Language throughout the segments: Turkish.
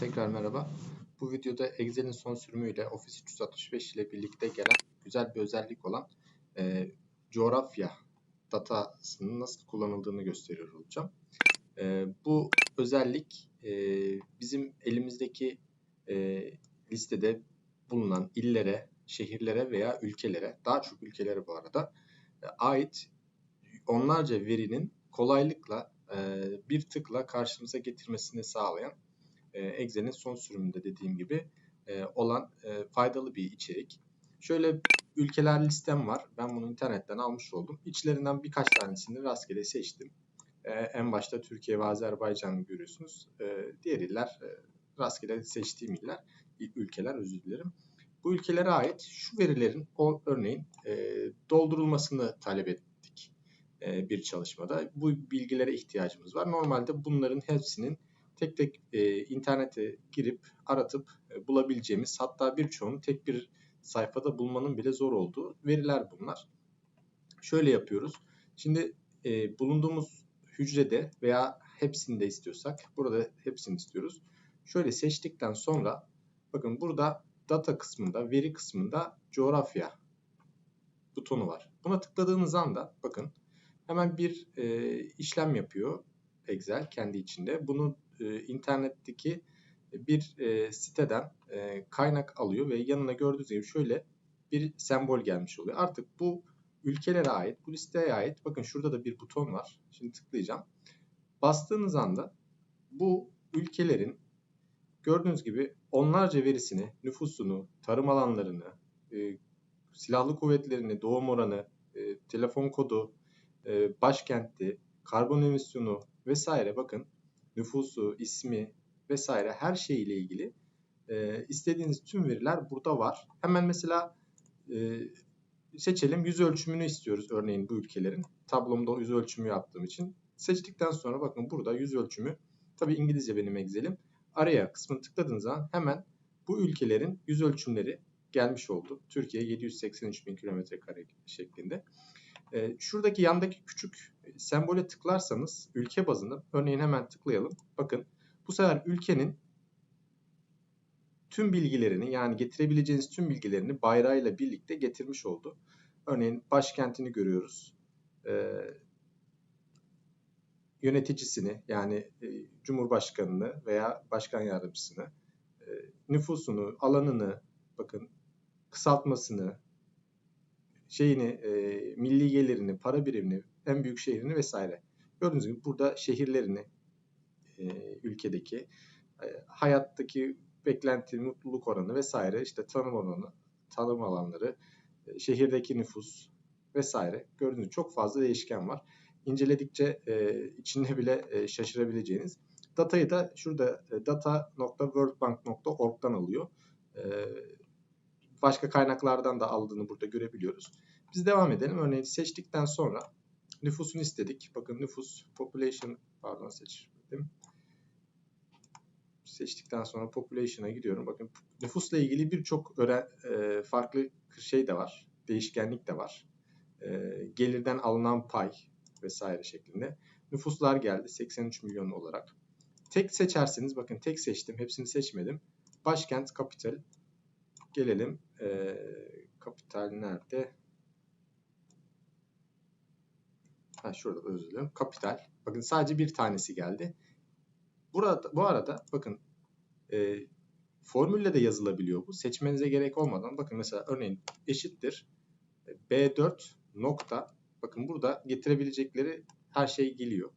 Tekrar merhaba. Bu videoda Excel'in son sürümüyle Office 365 ile birlikte gelen güzel bir özellik olan e, coğrafya datasının nasıl kullanıldığını gösteriyor olacağım. E, bu özellik e, bizim elimizdeki e, listede bulunan illere, şehirlere veya ülkelere, daha çok ülkelere bu arada e, ait onlarca verinin kolaylıkla e, bir tıkla karşımıza getirmesini sağlayan Excel'in son sürümünde dediğim gibi e, olan e, faydalı bir içerik. Şöyle ülkeler listem var. Ben bunu internetten almış oldum. İçlerinden birkaç tanesini rastgele seçtim. En başta Türkiye ve Azerbaycan'ı görüyorsunuz. Diğer iller rastgele seçtiğim iller, ülkeler özür dilerim. Bu ülkelere ait şu verilerin örneğin doldurulmasını talep ettik bir çalışmada. Bu bilgilere ihtiyacımız var. Normalde bunların hepsinin tek tek e, internete girip aratıp e, bulabileceğimiz hatta birçoğunu tek bir sayfada bulmanın bile zor olduğu veriler bunlar. Şöyle yapıyoruz. Şimdi e, bulunduğumuz hücrede veya hepsini de istiyorsak burada hepsini istiyoruz. Şöyle seçtikten sonra bakın burada data kısmında, veri kısmında coğrafya butonu var. Buna tıkladığınız anda bakın hemen bir e, işlem yapıyor Excel kendi içinde. Bunu e, internetteki bir e, siteden e, kaynak alıyor ve yanına gördüğünüz gibi şöyle bir sembol gelmiş oluyor. Artık bu ülkelere ait, bu listeye ait bakın şurada da bir buton var. Şimdi tıklayacağım. Bastığınız anda bu ülkelerin gördüğünüz gibi onlarca verisini, nüfusunu, tarım alanlarını, e, silahlı kuvvetlerini, doğum oranı, e, telefon kodu, e, başkenti, karbon emisyonu vesaire bakın nüfusu, ismi vesaire her şey ile ilgili e, istediğiniz tüm veriler burada var. Hemen mesela e, seçelim yüz ölçümünü istiyoruz örneğin bu ülkelerin. Tablomda yüz ölçümü yaptığım için. Seçtikten sonra bakın burada yüz ölçümü tabi İngilizce benim Excel'im. Araya kısmını tıkladığınız zaman hemen bu ülkelerin yüz ölçümleri gelmiş oldu. Türkiye 783 bin kilometre kare şeklinde. E, şuradaki yandaki küçük sembole tıklarsanız ülke bazında örneğin hemen tıklayalım. Bakın bu sefer ülkenin tüm bilgilerini yani getirebileceğiniz tüm bilgilerini bayrağıyla birlikte getirmiş oldu. Örneğin başkentini görüyoruz. Ee, yöneticisini yani e, cumhurbaşkanını veya başkan yardımcısını, e, nüfusunu, alanını, bakın kısaltmasını, şeyini, e, milli gelirini, para birimini, en büyük şehrini vesaire. Gördüğünüz gibi burada şehirlerini, e, ülkedeki, e, hayattaki beklenti, mutluluk oranı vesaire, işte tanım oranı, tanım alanları, e, şehirdeki nüfus vesaire. Gördüğünüz gibi çok fazla değişken var. İnceledikçe içinde bile şaşırabileceğiniz. Datayı da şurada data.worldbank.org'dan alıyor. Başka kaynaklardan da aldığını burada görebiliyoruz. Biz devam edelim. Örneğin seçtikten sonra nüfusunu istedik. Bakın nüfus, population, pardon seçtim. Seçtikten sonra population'a gidiyorum. Bakın nüfusla ilgili birçok e, farklı şey de var. Değişkenlik de var. E, gelirden alınan pay vesaire şeklinde. Nüfuslar geldi 83 milyon olarak. Tek seçerseniz bakın tek seçtim. Hepsini seçmedim. Başkent, kapital. Gelelim. E, kapital nerede? Ha şurada özür dilerim. Kapital. Bakın sadece bir tanesi geldi. Burada bu arada bakın e, formülle de yazılabiliyor bu. Seçmenize gerek olmadan bakın mesela örneğin eşittir e, B4 nokta bakın burada getirebilecekleri her şey geliyor.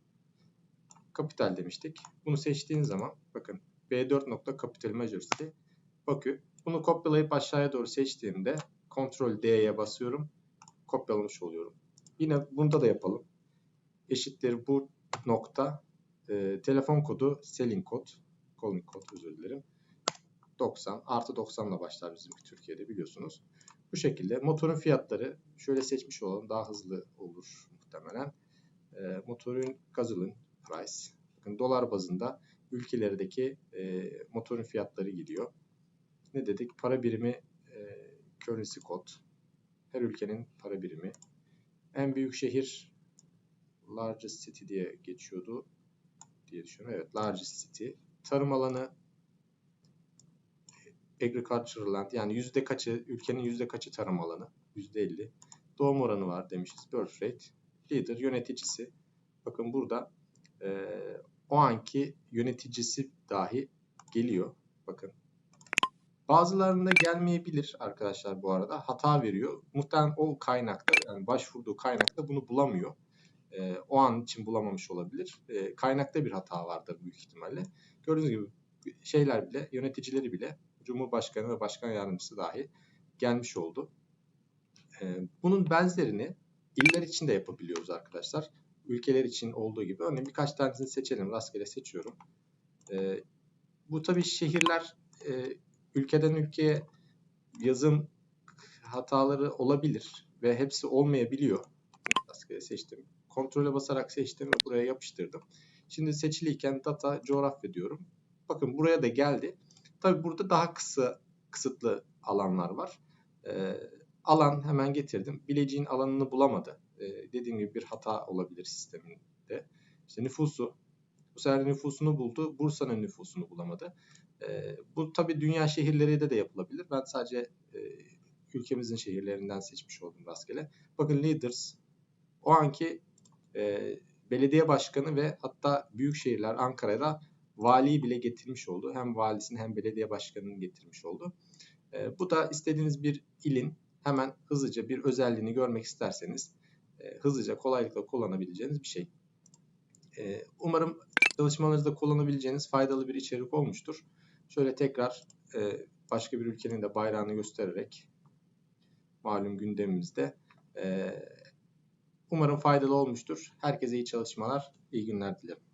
Kapital demiştik. Bunu seçtiğin zaman bakın B4 nokta capital majors'te bakıyor. Bunu kopyalayıp aşağıya doğru seçtiğimde Ctrl D'ye basıyorum. Kopyalamış oluyorum. Yine bunda da yapalım eşittir bu nokta e, telefon kodu selling kod calling kod özür dilerim 90 artı 90 ile başlar bizim Türkiye'de biliyorsunuz. Bu şekilde motorun fiyatları şöyle seçmiş olalım daha hızlı olur muhtemelen. E, motorun gazoline price bakın dolar bazında ülkelerdeki e, motorun fiyatları gidiyor. Ne dedik? Para birimi e, currency kod. Her ülkenin para birimi. En büyük şehir largest city diye geçiyordu diye düşünüyorum. Evet largest city. Tarım alanı agricultural land yani yüzde kaçı, ülkenin yüzde kaçı tarım alanı? Yüzde 50. Doğum oranı var demişiz. Birth rate. Leader, yöneticisi. Bakın burada e, o anki yöneticisi dahi geliyor. Bakın. Bazılarında gelmeyebilir arkadaşlar bu arada. Hata veriyor. Muhtemelen o kaynakta yani başvurduğu kaynakta bunu bulamıyor. E, o an için bulamamış olabilir. E, kaynakta bir hata vardır büyük ihtimalle. Gördüğünüz gibi şeyler bile, yöneticileri bile Cumhurbaşkanı ve Başkan Yardımcısı dahi gelmiş oldu. E, bunun benzerini iller için de yapabiliyoruz arkadaşlar. Ülkeler için olduğu gibi. Örneğin birkaç tanesini seçelim. Rastgele seçiyorum. E, bu tabii şehirler e, ülkeden ülkeye yazım hataları olabilir ve hepsi olmayabiliyor. Rastgele seçtim. Kontrole basarak seçtim ve buraya yapıştırdım. Şimdi seçiliyken data coğrafya diyorum. Bakın buraya da geldi. Tabii burada daha kısa kısıtlı alanlar var. Ee, alan hemen getirdim. Bileceğin alanını bulamadı. Ee, dediğim gibi bir hata olabilir sisteminde. İşte nüfusu. Bu sefer nüfusunu buldu. Bursa'nın nüfusunu bulamadı. Ee, bu tabii dünya şehirleriyle de yapılabilir. Ben sadece e, ülkemizin şehirlerinden seçmiş oldum rastgele. Bakın leaders o anki e, belediye başkanı ve hatta büyük şehirler Ankara'da valiyi bile getirmiş oldu. Hem valisini hem belediye başkanını getirmiş oldu. E, bu da istediğiniz bir ilin hemen hızlıca bir özelliğini görmek isterseniz e, hızlıca kolaylıkla kullanabileceğiniz bir şey. E, umarım çalışmalarınızda kullanabileceğiniz faydalı bir içerik olmuştur. Şöyle tekrar e, başka bir ülkenin de bayrağını göstererek malum gündemimizde e, umarım faydalı olmuştur. Herkese iyi çalışmalar, iyi günler dilerim.